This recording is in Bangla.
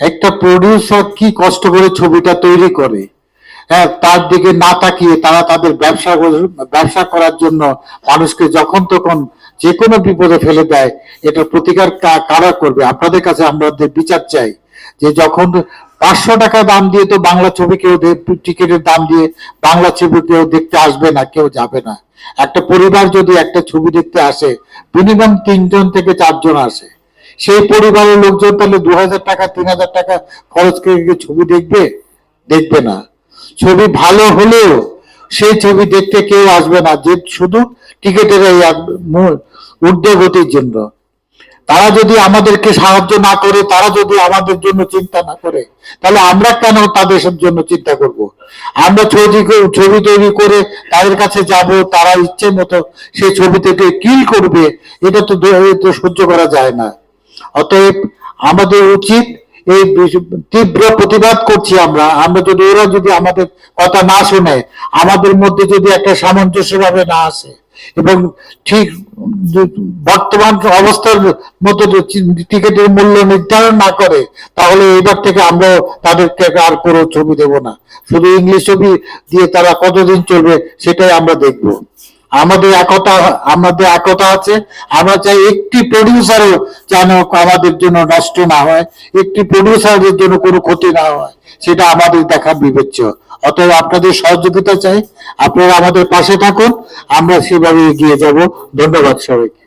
একটা প্রডিউসার কি কষ্ট করে ছবিটা তৈরি করে? হ্যাঁ তার দিকে না তাকিয়ে তারা তাদের ব্যবসা ব্যবসা করার জন্য মানুষকে যখন তখন যে কোনো বিপদে ফেলে দেয়, এটা প্রতিকার কারা করবে? আপনাদের কাছে আমাদের বিচার চাই, যে যখন পাঁচশো টাকা দাম দিয়ে তো বাংলা ছবি কেউ টিকিটের দাম দিয়ে বাংলা ছবি কেউ দেখতে আসবে না, কেউ যাবে না। একটা পরিবার যদি একটা ছবি দেখতে আসে, মিনিমাম তিনজন থেকে চারজন আসে। সেই পরিবারের লোকজন তাহলে দু হাজার টাকা তিন হাজার টাকা খরচ করে ছবি দেখবে? দেখবে না। ছবি ভালো হলেও সেই ছবি দেখতে কেউ আসবে না। যে শুধু টিকিটের এই ঊর্ধ্বগতির জন্য। তারা যদি আমাদেরকে সাহায্য না করে, তারা যদি আমাদের জন্য চিন্তা না করে, তাহলে আমরা কেন তাদের জন্য চিন্তা করব? আমরা ছবি ছবি তৈরি করে তাদের কাছে যাব, তারা ইচ্ছে মতো সেই ছবি থেকে কিল করবে, এটা তো সহ্য করা যায় না। অতএব আমাদের উচিত এই তীব্র প্রতিবাদ করছি আমরা। আমরা যদি, ওরা যদি আমাদের কথা না শুনে, আমাদের মধ্যে যদি একটা সামঞ্জস্য ভাবে না আসে এবং ঠিক বর্তমান অবস্থার মতো টিকিটের মূল্য নির্ধারণ না করে, তাহলে এবার থেকে আমরা তাদেরকে আর কোনো ছবি দেব না। শুধু ইংলিশ ছবি দিয়ে তারা কতদিন চলবে, সেটাই আমরা দেখব। আমাদের একতা আমাদের একতা আছে। আমরা চাই একটি প্রডিউসারও যেন আমাদের জন্য নষ্ট না হয়, একটি প্রডিউসারের জন্য কোনো ক্ষতি না হয়, সেটা আমাদের দেখা বিবেচ্য। অতএব আপনাদের সহযোগিতা চাই, আপনারা আমাদের পাশে থাকুন, আমরা সেভাবে এগিয়ে যাব। ধন্যবাদ সবাইকে।